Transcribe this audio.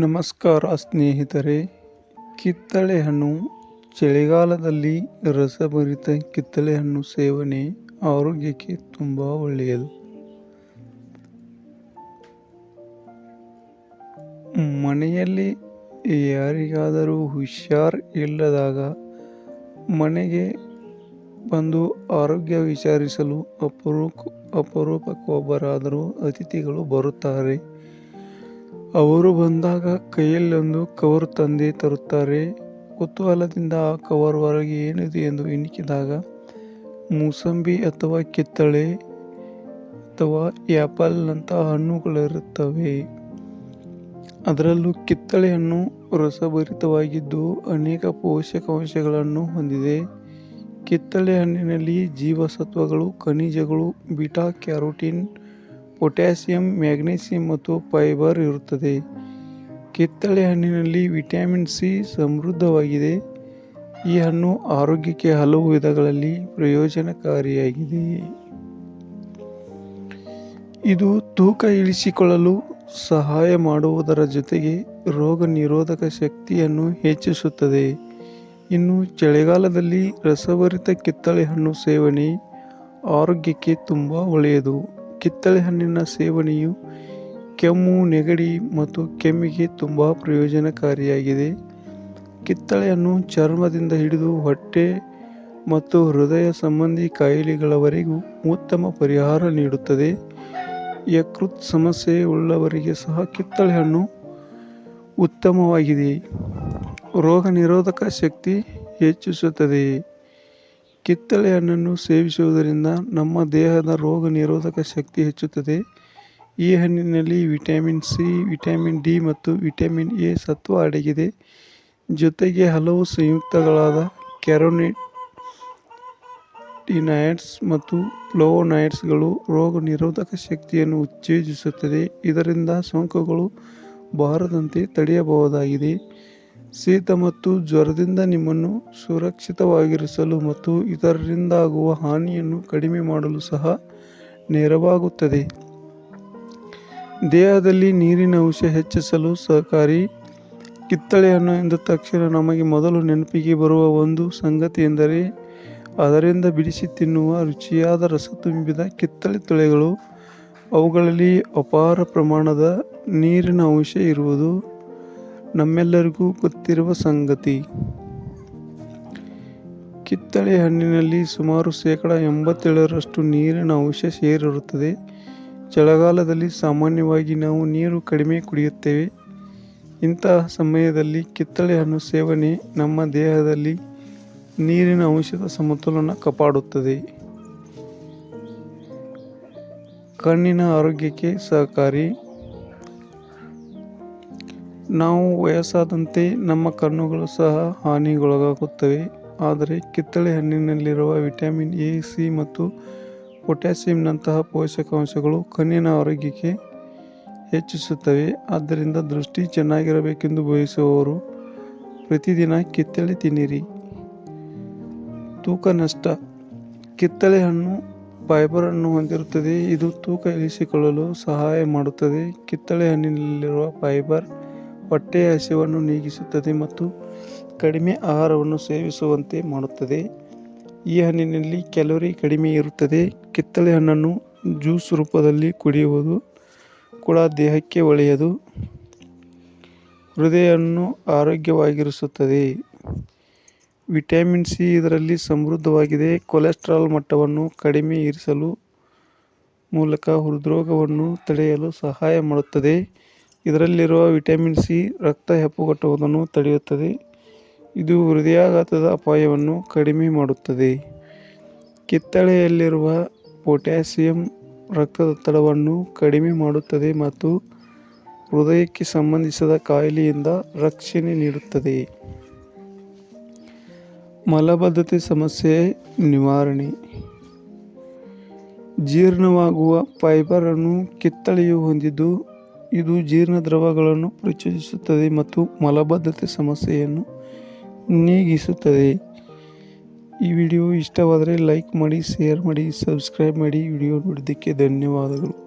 ನಮಸ್ಕಾರ ಸ್ನೇಹಿತರೆ. ಕಿತ್ತಳೆ ಹಣ್ಣು ಚಳಿಗಾಲದಲ್ಲಿ ರಸಭರಿತ ಕಿತ್ತಳೆ ಹಣ್ಣು ಸೇವನೆ ಆರೋಗ್ಯಕ್ಕೆ ತುಂಬ ಒಳ್ಳೆಯದು. ಮನೆಯಲ್ಲಿ ಯಾರಿಗಾದರೂ ಹುಷಾರ್ ಇಲ್ಲದಾಗ ಮನೆಗೆ ಬಂದು ಆರೋಗ್ಯ ವಿಚಾರಿಸಲು ಅಪರೂಪ, ಅಪರೂಪಕ್ಕೊಬ್ಬರಾದರೂ ಅತಿಥಿಗಳು ಬರುತ್ತಾರೆ. ಅವರು ಬಂದಾಗ ಕೈಯಲ್ಲೊಂದು ಕವರ್ ತಂದೆ ತರುತ್ತಾರೆ. ಕುತೂಹಲದಿಂದ ಆ ಕವರ್ ಹೊರಗೆ ಏನಿದೆ ಎಂದು ಎಣಿಕಿದಾಗ, ಮೂಸಂಬಿ ಅಥವಾ ಕಿತ್ತಳೆ ಅಥವಾ ಆ್ಯಪಲ್ನಂತಹ ಹಣ್ಣುಗಳಿರುತ್ತವೆ. ಅದರಲ್ಲೂ ಕಿತ್ತಳೆ ಹಣ್ಣು ರಸಭರಿತವಾಗಿದ್ದು ಅನೇಕ ಪೋಷಕಾಂಶಗಳನ್ನು ಹೊಂದಿದೆ. ಕಿತ್ತಳೆ ಹಣ್ಣಿನಲ್ಲಿ ಜೀವಸತ್ವಗಳು, ಖನಿಜಗಳು, ಬಿಟಾ, ಕ್ಯಾರೋಟಿನ್ ಪೊಟ್ಯಾಸಿಯಂ, ಮ್ಯಾಗ್ನೀಸಿಯಂ ಮತ್ತು ಫೈಬರ್ ಇರುತ್ತದೆ. ಕಿತ್ತಳೆ ಹಣ್ಣಿನಲ್ಲಿ ವಿಟಮಿನ್ ಸಿ ಸಮೃದ್ಧವಾಗಿದೆ. ಈ ಹಣ್ಣು ಆರೋಗ್ಯಕ್ಕೆ ಹಲವು ವಿಧಗಳಲ್ಲಿ ಪ್ರಯೋಜನಕಾರಿಯಾಗಿದೆ. ಇದು ತೂಕ ಇಳಿಸಿಕೊಳ್ಳಲು ಸಹಾಯ ಮಾಡುವುದರ ಜೊತೆಗೆ ರೋಗ ನಿರೋಧಕ ಶಕ್ತಿಯನ್ನು ಹೆಚ್ಚಿಸುತ್ತದೆ. ಇನ್ನು ಚಳಿಗಾಲದಲ್ಲಿ ರಸಭರಿತ ಕಿತ್ತಳೆ ಹಣ್ಣು ಸೇವನೆ ಆರೋಗ್ಯಕ್ಕೆ ತುಂಬ ಒಳ್ಳೆಯದು. ಕಿತ್ತಳೆ ಹಣ್ಣಿನ ಸೇವನೆಯು ಕೆಮ್ಮು, ನೆಗಡಿ ಮತ್ತು ಕೆಮ್ಮಿಗೆ ತುಂಬ ಪ್ರಯೋಜನಕಾರಿಯಾಗಿದೆ. ಕಿತ್ತಳೆಯನ್ನು ಚರ್ಮದಿಂದ ಹಿಡಿದು ಹೊಟ್ಟೆ ಮತ್ತು ಹೃದಯ ಸಂಬಂಧಿ ಕಾಯಿಲೆಗಳವರೆಗೂ ಉತ್ತಮ ಪರಿಹಾರ ನೀಡುತ್ತದೆ. ಯಕೃತ್ ಸಮಸ್ಯೆ ಉಳ್ಳವರಿಗೆ ಸಹ ಕಿತ್ತಳೆ ಹಣ್ಣು ಉತ್ತಮವಾಗಿದೆ. ರೋಗ ನಿರೋಧಕ ಶಕ್ತಿ ಹೆಚ್ಚಿಸುತ್ತದೆ. ಕಿತ್ತಳೆ ಹಣ್ಣನ್ನು ಸೇವಿಸುವುದರಿಂದ ನಮ್ಮ ದೇಹದ ರೋಗ ನಿರೋಧಕ ಶಕ್ತಿ ಹೆಚ್ಚುತ್ತದೆ. ಈ ಹಣ್ಣಿನಲ್ಲಿ ವಿಟಮಿನ್ ಸಿ, ವಿಟಮಿನ್ ಡಿ ಮತ್ತು ವಿಟಮಿನ್ ಎ ಸತ್ವ ಅಡಗಿದೆ. ಜೊತೆಗೆ ಹಲವು ಸಂಯುಕ್ತಗಳಾದ ಕ್ಯಾರೋನಿಟಿನಾಯ್ಡ್ಸ್ ಮತ್ತು ಫ್ಲೋನಾಯ್ಡ್ಸ್ಗಳು ರೋಗ ನಿರೋಧಕ ಶಕ್ತಿಯನ್ನು ಉತ್ತೇಜಿಸುತ್ತದೆ. ಇದರಿಂದ ಸೋಂಕುಗಳು ಬಾರದಂತೆ ತಡೆಯಬಹುದಾಗಿದೆ. ಶೀತ ಮತ್ತು ಜ್ವರದಿಂದ ನಿಮ್ಮನ್ನು ಸುರಕ್ಷಿತವಾಗಿರಿಸಲು ಮತ್ತು ಇತರರಿಂದಾಗುವ ಹಾನಿಯನ್ನು ಕಡಿಮೆ ಮಾಡಲು ಸಹ ನೆರವಾಗುತ್ತದೆ. ದೇಹದಲ್ಲಿ ನೀರಿನ ಅಂಶ ಹೆಚ್ಚಿಸಲು ಸಹಕಾರಿ. ಕಿತ್ತಳೆ ಹಣ್ಣು ಎಂದ ತಕ್ಷಣ ನಮಗೆ ಮೊದಲು ನೆನಪಿಗೆ ಬರುವ ಒಂದು ಸಂಗತಿ ಎಂದರೆ, ಅದರಿಂದ ಬಿಡಿಸಿ ತಿನ್ನುವ ರುಚಿಯಾದ ರಸ ತುಂಬಿದ ಕಿತ್ತಳೆ ತೊಳೆಗಳು, ಅವುಗಳಲ್ಲಿ ಅಪಾರ ಪ್ರಮಾಣದ ನೀರಿನ ಅಂಶ ಇರುವುದು. ನಮ್ಮೆಲ್ಲರಿಗೂ ಗೊತ್ತಿರುವ ಸಂಗತಿ. ಕಿತ್ತಳೆ ಹಣ್ಣಿನಲ್ಲಿ ಸುಮಾರು ಶೇಕಡ ಎಂಬತ್ತೇಳರಷ್ಟು ನೀರಿನ ಅಂಶ ಸೇರಿರುತ್ತದೆ. ಚಳಿಗಾಲದಲ್ಲಿ ಸಾಮಾನ್ಯವಾಗಿ ನಾವು ನೀರು ಕಡಿಮೆ ಕುಡಿಯುತ್ತೇವೆ. ಇಂತಹ ಸಮಯದಲ್ಲಿ ಕಿತ್ತಳೆ ಹಣ್ಣು ಸೇವನೆ ನಮ್ಮ ದೇಹದಲ್ಲಿ ನೀರಿನ ಅಂಶದ ಸಮತೋಲನ ಕಾಪಾಡುತ್ತದೆ. ಕಣ್ಣಿನ ಆರೋಗ್ಯಕ್ಕೆ ಸಹಕಾರಿ. ನಾವು ವಯಸ್ಸಾದಂತೆ ನಮ್ಮ ಕಣ್ಣುಗಳು ಸಹ ಹಾನಿಗೊಳಗಾಗುತ್ತವೆ. ಆದರೆ ಕಿತ್ತಳೆ ಹಣ್ಣಿನಲ್ಲಿರುವ ವಿಟಮಿನ್ ಎ, ಸಿ ಮತ್ತು ಪೊಟ್ಯಾಸಿಯಂನಂತಹ ಪೋಷಕಾಂಶಗಳು ಕಣ್ಣಿನ ಆರೋಗ್ಯಕ್ಕೆ ಹೆಚ್ಚಿಸುತ್ತವೆ. ಆದ್ದರಿಂದ ದೃಷ್ಟಿ ಚೆನ್ನಾಗಿರಬೇಕೆಂದು ಬಯಸುವವರು ಪ್ರತಿದಿನ ಕಿತ್ತಳೆ ತಿನ್ನಿರಿ. ತೂಕ ನಷ್ಟ. ಕಿತ್ತಳೆ ಹಣ್ಣು ಫೈಬರ್ ಫೈಬರನ್ನು ಹೊಂದಿರುತ್ತದೆ. ಇದು ತೂಕ ಇಳಿಸಿಕೊಳ್ಳಲು ಸಹಾಯ ಮಾಡುತ್ತದೆ. ಕಿತ್ತಳೆ ಹಣ್ಣಿನಲ್ಲಿರುವ ಫೈಬರ್ ಹೊಟ್ಟೆಯ ಹಸಿವನ್ನು ನೀಗಿಸುತ್ತದೆ ಮತ್ತು ಕಡಿಮೆ ಆಹಾರವನ್ನು ಸೇವಿಸುವಂತೆ ಮಾಡುತ್ತದೆ. ಈ ಹಣ್ಣಿನಲ್ಲಿ ಕ್ಯಾಲೋರಿ ಕಡಿಮೆ ಇರುತ್ತದೆ. ಕಿತ್ತಳೆ ಹಣ್ಣನ್ನು ಜ್ಯೂಸ್ ರೂಪದಲ್ಲಿ ಕುಡಿಯುವುದು ಕೂಡ ದೇಹಕ್ಕೆ ಒಳ್ಳೆಯದು. ಹೃದಯವನ್ನು ಆರೋಗ್ಯವಾಗಿರಿಸುತ್ತದೆ. ವಿಟಮಿನ್ ಸಿ ಇದರಲ್ಲಿ ಸಮೃದ್ಧವಾಗಿದೆ. ಕೊಲೆಸ್ಟ್ರಾಲ್ ಮಟ್ಟವನ್ನು ಕಡಿಮೆ ಇರಿಸಲು ಮೂಲಕ ಹೃದ್ರೋಗವನ್ನು ತಡೆಯಲು ಸಹಾಯ ಮಾಡುತ್ತದೆ. ಇದರಲ್ಲಿರುವ ವಿಟಮಿನ್ ಸಿ ರಕ್ತ ಹೆಪ್ಪುಗಟ್ಟುವುದನ್ನು ತಡೆಯುತ್ತದೆ. ಇದು ಹೃದಯಾಘಾತದ ಅಪಾಯವನ್ನು ಕಡಿಮೆ ಮಾಡುತ್ತದೆ. ಕಿತ್ತಳೆಯಲ್ಲಿರುವ ಪೊಟ್ಯಾಸಿಯಂ ರಕ್ತದೊತ್ತಡವನ್ನು ಕಡಿಮೆ ಮಾಡುತ್ತದೆ ಮತ್ತು ಹೃದಯಕ್ಕೆ ಸಂಬಂಧಿಸಿದ ಕಾಯಿಲೆಯಿಂದ ರಕ್ಷಣೆ ನೀಡುತ್ತದೆ. ಮಲಬದ್ಧತೆ ಸಮಸ್ಯೆ ನಿವಾರಣೆ. ಜೀರ್ಣವಾಗುವ ಫೈಬರನ್ನು ಕಿತ್ತಳೆಯು ಹೊಂದಿದ್ದು ಇದು ಜೀರ್ಣ ದ್ರವಗಳನ್ನು ಪ್ರಚೋದಿಸುತ್ತದೆ ಮತ್ತು ಮಲಬದ್ಧತೆ ಸಮಸ್ಯೆಯನ್ನು ನೀಗಿಸುತ್ತದೆ. ಈ ವಿಡಿಯೋ ಇಷ್ಟವಾದರೆ ಲೈಕ್ ಮಾಡಿ, ಶೇರ್ ಮಾಡಿ, ಸಬ್ಸ್ಕ್ರೈಬ್ ಮಾಡಿ. ವಿಡಿಯೋ ನೋಡಿದ್ದಕ್ಕೆ ಧನ್ಯವಾದಗಳು.